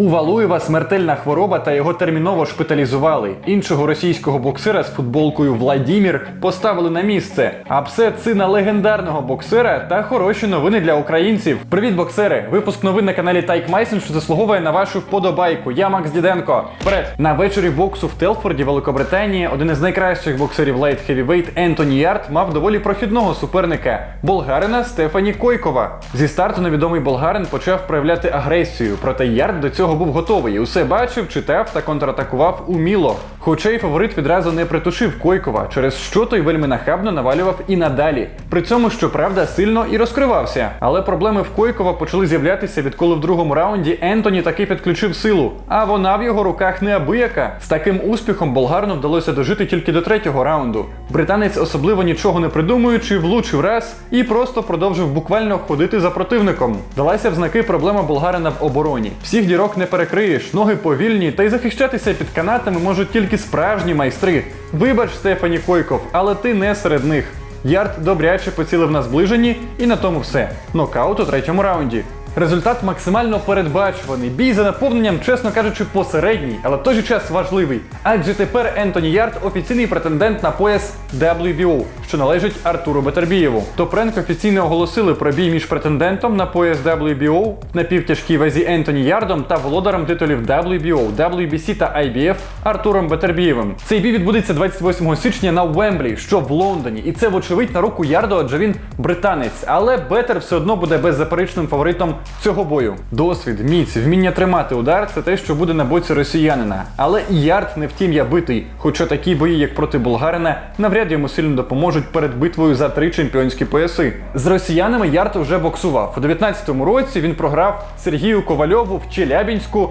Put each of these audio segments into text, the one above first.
У Валуєва смертельна хвороба та його терміново шпиталізували. Іншого російського боксера з футболкою Владімір поставили на місце. А все сина легендарного боксера та хороші новини для українців. Привіт, боксери! Випуск новин на каналі Тайк Майсен, що заслуговує на вашу вподобайку. Я Макс Діденко. Вперед! На вечорі боксу в Телфорді, Великобританії, один із найкращих боксерів Light Heavyweight Ентоні Ярд мав доволі прохідного суперника болгарина Стефані Койкова. Зі старту невідомий болгарин почав проявляти агресію, проте Ярд до цього був готовий. Усе бачив, читав та контратакував уміло. Хоча й фаворит відразу не притушив Койкова, через що той вельми нахабно навалював і надалі. При цьому, щоправда, сильно і розкривався. Але проблеми в Койкова почали з'являтися, відколи в другому раунді Ентоні таки підключив силу. А вона в його руках неабияка. З таким успіхом болгарину вдалося дожити тільки до третього раунду. Британець особливо нічого не придумуючи, влучив раз і просто продовжив буквально ходити за противником. Далася в знаки проблема болгарина в обороні. Всіх дірок не перекриєш, ноги повільні, та й захищатися під канатами можуть тільки справжні майстри. Вибач, Стефані Койков, але ти не серед них. Ярд добряче поцілив на зближенні, і на тому все. Нокаут у третьому раунді. Результат максимально передбачуваний. Бій за наповненням, чесно кажучи, посередній, але в той же час важливий. Адже тепер Ентоні Ярд офіційний претендент на пояс WBO, що належить Артуру Бетербієву. Топренк офіційно оголосили про бій між претендентом на пояс WBO в напівтяжкій вазі Ентоні Ярдом та володарем титулів WBO, WBC та IBF Артуром Бетербієвим. Цей бій відбудеться 28 січня на Уемблі, що в Лондоні, і це вочевидь на руку Ярду, адже він британець. Але Бетер все одно буде беззаперечним фаворитом цього бою. Досвід, міць, вміння тримати удар це те, що буде на боці росіянина. Але і Ярд не втім я битий. Хоча такі бої, як проти болгарина, навряд йому сильно допоможуть перед битвою за три чемпіонські пояси. З росіянами Ярд вже боксував. У 19-му році він програв Сергію Ковальову в Челябінську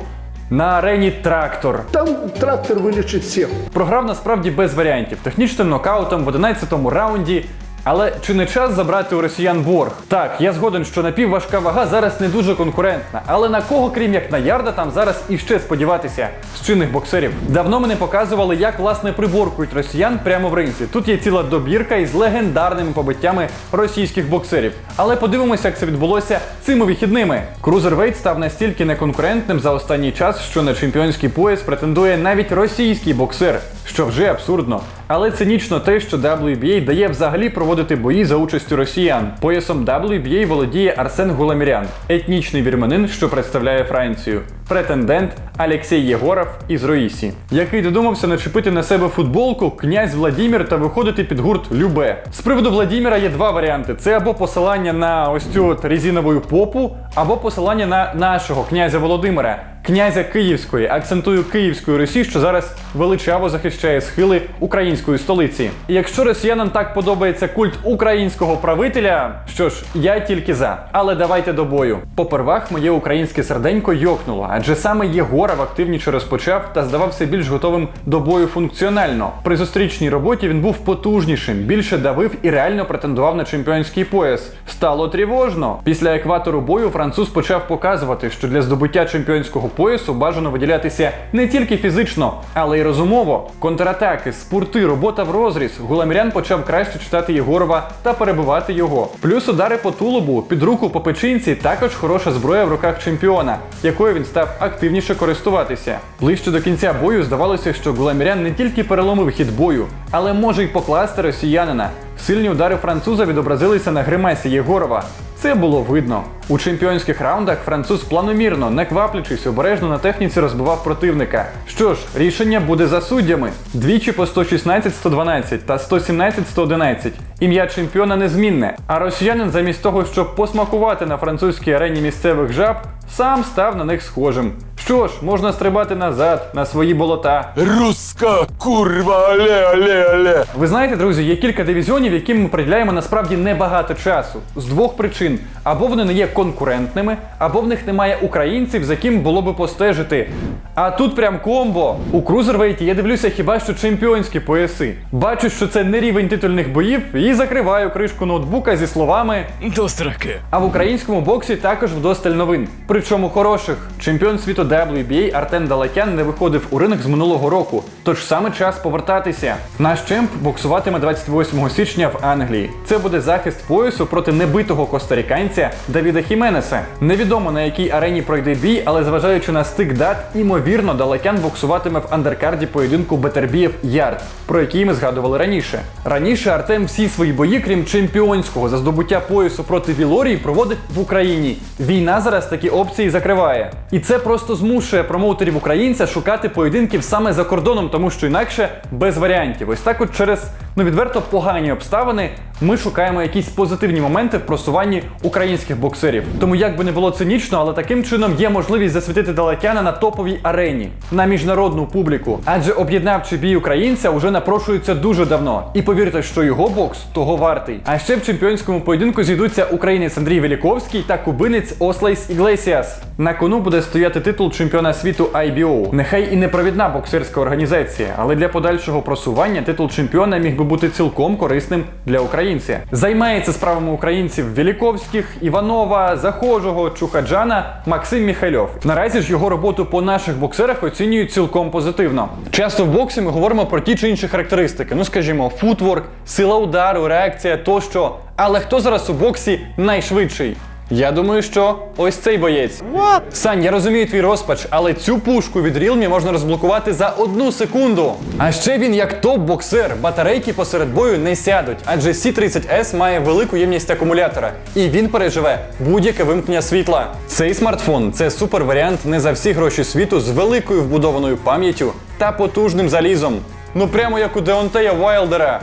на арені Трактор. Там трактор вылечит всех. Програв насправді без варіантів, технічним нокаутом в 11-му раунді. Але чи не час забрати у росіян борг? Так, я згоден, що напівважка вага зараз не дуже конкурентна. Але на кого, крім як на ярда, там зараз іще сподіватися з чинних боксерів? Давно мене показували, як власне приборкують росіян прямо в ринці. Тут є ціла добірка із легендарними побиттями російських боксерів. Але подивимося, як це відбулося цими вихідними. Крузервейт став настільки неконкурентним за останній час, що на чемпіонський пояс претендує навіть російський боксер, що вже абсурдно. Але цинічно те, що WBA дає взагалі проводити бої за участю росіян. Поясом WBA володіє Арсен Гуламірян, етнічний вірменин, що представляє Францію. Претендент Алексій Єгоров із Роїсі, який додумався начепити на себе футболку князь Владімір та виходити під гурт Любе. З приводу Владіміра є два варіанти: це або посилання на ось цю от резинову попу, або посилання на нашого князя Володимира, князя Київської, акцентую Київської Русі, що зараз величаво захищає схили української столиці. І якщо росіянам так подобається культ українського правителя, що ж, я тільки за. Але давайте до бою. Попервах моє українське серденько йокнуло, адже саме Єгоров активніше розпочав та здавався більш готовим до бою функціонально. При зустрічній роботі він був потужнішим, більше давив і реально претендував на чемпіонський пояс. Стало тривожно. Після екватору бою француз почав показувати, що для здобуття чемпіонського поясу бажано виділятися не тільки фізично, але й розумово. Контратаки, спорти, робота в розріз. Гуламірян почав краще читати Єгорова та перебивати його. Плюс удари по тулубу, під руку по печінці також хороша зброя в руках чемпіона, якою він став активніше користуватися. Ближче до кінця бою здавалося, що Гуламірян не тільки переломив хід бою, але може й покласти росіянина. Сильні удари француза відобразилися на гримасі Єгорова. Це було видно. У чемпіонських раундах француз планомірно, не кваплячись, обережно на техніці розбивав противника. Що ж, рішення буде за суддями. Двічі по 116-112 та 117-111. Ім'я чемпіона незмінне. А росіянин замість того, щоб посмакувати на французькій арені місцевих жаб, сам став на них схожим. Що ж, можна стрибати назад, на свої болота. Руска курва, але, але, але. Ви знаєте, друзі, є кілька дивізіонів, яким ми приділяємо насправді небагато часу. З двох причин: або вони не є конкурентними, або в них немає українців, за ким було би постежити. А тут прям комбо. У крузервейті я дивлюся хіба що чемпіонські пояси. Бачу, що це не рівень титульних боїв, і закриваю кришку ноутбука зі словами. До сраки. А в українському боксі також вдосталь новин. Причому хороших. Чемпіон світу WBA Артем Далакян не виходив у ринг з минулого року, тож саме час повертатися. Наш чемп боксуватиме 28 січня в Англії. Це буде захист поясу проти небитого костаріканця Давіда Хіменеса. Невідомо на якій арені пройде бій, але зважаючи на стик дат, імовірно, Далакян боксуватиме в андеркарді поєдинку Бетербієв Ярд, про який ми згадували раніше. Раніше Артем всі свої бої, крім чемпіонського за здобуття поясу проти Вілорії, проводить в Україні. Війна зараз такі опції закриває. І це просто змушує промоутерів українця шукати поєдинків саме за кордоном, тому що інакше без варіантів. Ось так, от через ну відверто погані обставини, ми шукаємо якісь позитивні моменти в просуванні українських боксерів. Тому як би не було цинічно, але таким чином є можливість засвітити Далекяна на топовій арені на міжнародну публіку. Адже об'єднавчий бій українця уже напрошується дуже давно. І повірте, що його бокс того вартий. А ще в чемпіонському поєдинку зійдуться українець Андрій Веліковський та кубинець Ослейс Іглесіас. На кону буде стояти титул чемпіона світу IBO. Нехай і не провідна боксерська організація, але для подальшого просування титул чемпіона міг би бути цілком корисним для українця. Займається справами українців Веліковських, Іванова, Захожого, Чухаджана, Максим Міхальов. Наразі ж його роботу по наших боксерах оцінюють цілком позитивно. Часто в боксі ми говоримо про ті чи інші характеристики. Ну скажімо, футворк, сила удару, реакція тощо. Але хто зараз у боксі найшвидший? Я думаю, що ось цей боєць. What? Сань, я розумію твій розпач, але цю пушку від Realme можна розблокувати за одну секунду. А ще він як топ-боксер, батарейки посеред бою не сядуть, адже C30S має велику ємність акумулятора, і він переживе будь-яке вимкнення світла. Цей смартфон це супер варіант не за всі гроші світу з великою вбудованою пам'яттю та потужним залізом. Ну прямо як у Деонтея Вайлдера.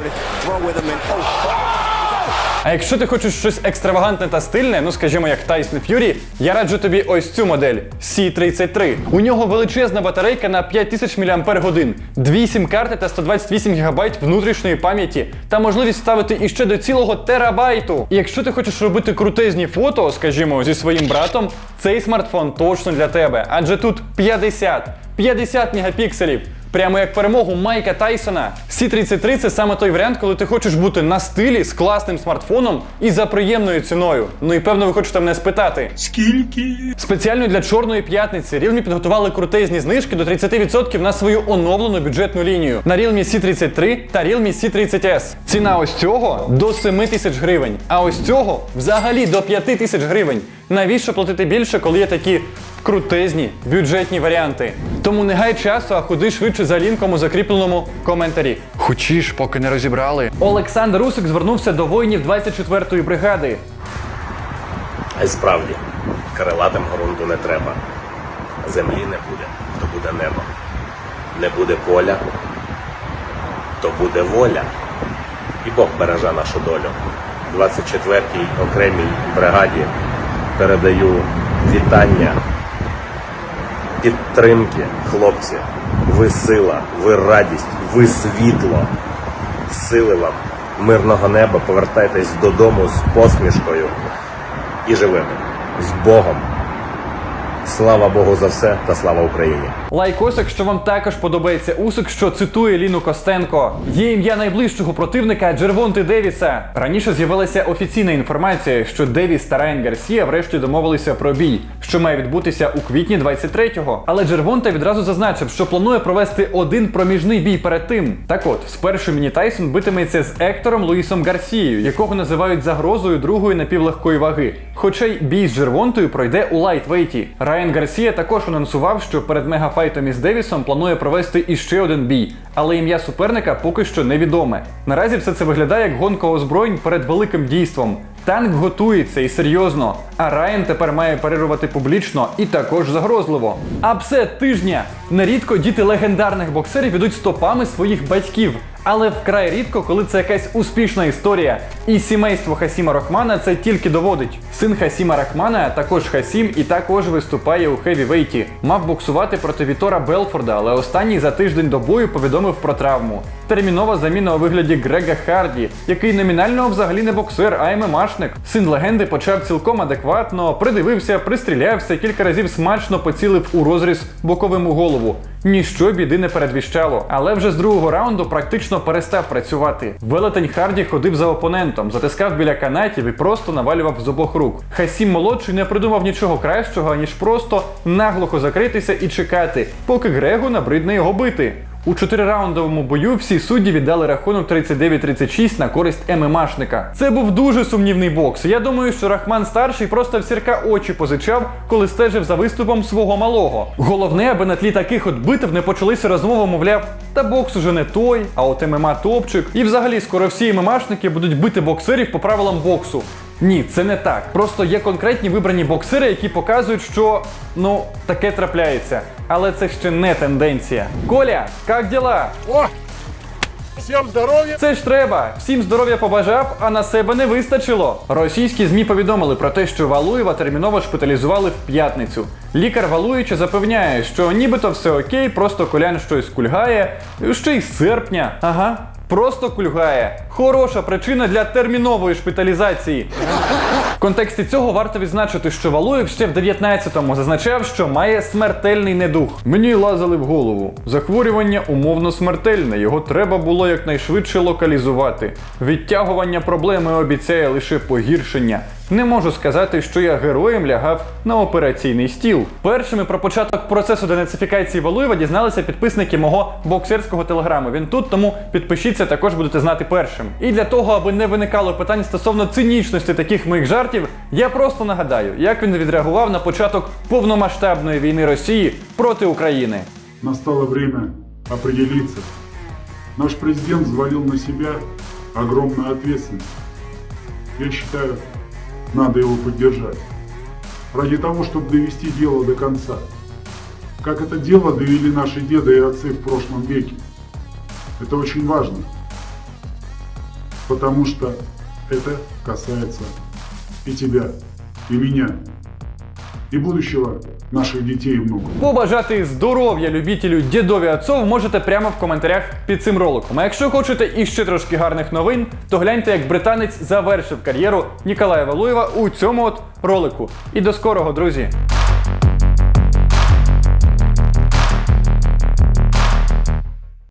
А якщо ти хочеш щось екстравагантне та стильне, ну скажімо, як Tyson Fury, я раджу тобі ось цю модель C33. У нього величезна батарейка на 5000 мАч, дві сім-карти та 128 ГБ внутрішньої пам'яті та можливість ставити іще до цілого терабайту. І якщо ти хочеш робити крутезні фото, скажімо, зі своїм братом, цей смартфон точно для тебе, адже тут 50, 50 мегапікселів. Прямо як перемогу Майка Тайсона. C33 це саме той варіант, коли ти хочеш бути на стилі з класним смартфоном і за приємною ціною. Ну і певно, ви хочете мене спитати. Скільки? Спеціально для чорної п'ятниці Realme підготували крутезні знижки до 30% на свою оновлену бюджетну лінію на Realme C33 та Realme C30S. Ціна ось цього до 7 тисяч гривень, а ось цього взагалі до 5 тисяч гривень. Навіщо платити більше, коли є такі крутезні бюджетні варіанти? Тому не гай часу, а ходи швидше за лінком у закріпленому коментарі. Хочеш, поки не розібрали. Олександр Усик звернувся до воїнів 24-ї бригади. А й справді, крилатим ґрунту не треба. Землі не буде, то буде небо. Не буде поля, то буде воля. І Бог береже нашу долю. 24-й окремій бригаді передаю вітання, підтримки, хлопці. Ви сила, ви радість, ви світло. Сили вам, мирного неба, повертайтесь додому з посмішкою і живими. З Богом. Слава Богу за все та слава Україні! Лайкос, якщо вам також подобається Усик, що цитує Ліну Костенко. Є ім'я найближчого противника Джервонти Девіса. Раніше з'явилася офіційна інформація, що Девіс та Райан Гарсія врешті домовилися про бій, що має відбутися у квітні 23-го. Але Джервонта відразу зазначив, що планує провести один проміжний бій перед тим. Так от, спершу Міні Тайсон битиметься з Ектором Луїсом Гарсією, якого називають загрозою другої напівлегкої ваги. Хоча й бій з Джервонтою пройде у лайтвейті. Райан Гарсія також анонсував, що перед мегафайтом із Девісом планує провести іще один бій, але ім'я суперника поки що невідоме. Наразі все це виглядає як гонка озброєнь перед великим дійством. Танк готується і серйозно, а Райан тепер має парирувати публічно і також загрозливо. Апсет тижня! Нерідко діти легендарних боксерів ідуть стопами своїх батьків. Але вкрай рідко, коли це якась успішна історія. І сімейство Хасіма Рахмана це тільки доводить. Син Хасіма Рахмана, також Хасім, і також виступає у хевівейті. Мав боксувати проти Вітора Белфорда, але останній за тиждень до бою повідомив про травму. Термінова заміна у вигляді Грега Харді, який номінально взагалі не боксер, а ММАшник. Син легенди почав цілком адекватно, придивився, пристрілявся, кілька разів смачно поцілив у розріз боковим у голову. Ніщо біди не передвіщало. Але вже з другого раунду практично перестав працювати. Велетень Харді ходив за опонентом, затискав біля канатів і просто навалював з обох рук. Хасім молодший не придумав нічого кращого, ніж просто наглухо закритися і чекати, поки Грегу набридне його бити. У чотирираундовому бою всі судді віддали рахунок 39-36 на користь ММАшника. Це був дуже сумнівний бокс. Я думаю, що Рахман старший просто в сірка очі позичав, коли стежив за виступом свого малого. Головне, аби на тлі таких от битв не почалися розмови, мовляв, та бокс уже не той, а от ММА топчик. І взагалі скоро всі ММАшники будуть бити боксерів по правилам боксу. Ні, це не так. Просто є конкретні вибрані боксери, які показують, що ну таке трапляється. Але це ще не тенденція. Коля, як діла? О! Всем здоровья! Це ж треба. Всім здоров'я побажав, а на себе не вистачило. Російські змі повідомили про те, що Валуєва терміново шпиталізували в п'ятницю. Лікар Валуюча запевняє, що нібито все окей, просто колян щось кульгає. Ще й з серпня. Ага. Просто кульгає. Хороша причина для термінової шпиталізації. В контексті цього варто відзначити, що Валуєв ще в 19-му зазначав, що має смертельний недух. Мені лазили в голову. Захворювання умовно смертельне, його треба було якнайшвидше локалізувати. Відтягування проблеми обіцяє лише погіршення. Не можу сказати, що я героєм лягав на операційний стіл. Першими про початок процесу денацифікації Валуєва дізналися підписники мого боксерського телеграму. Він тут, тому підпишіться, також будете знати першим. І для того, аби не виникало питань стосовно цинічності таких моїх жартів, я просто нагадаю, як він відреагував на початок повномасштабної війни Росії проти України. Настало время определиться. Наш президент взвалил на себя огромную ответственность. Я считаю, надо его поддержать. Ради того, чтобы довести дело до конца. Как это дело довели наши деды и отцы в прошлом веке. Это очень важно. Потому что это касается и тебя, и меня, и будущего наших дітей і внуків. Побажати здоров'я любітелю дідові отцов можете прямо в коментарях під цим роликом. А якщо хочете іще трошки гарних новин, то гляньте, як британець завершив кар'єру Ніколая Валуєва у цьому от ролику. І до скорого, друзі!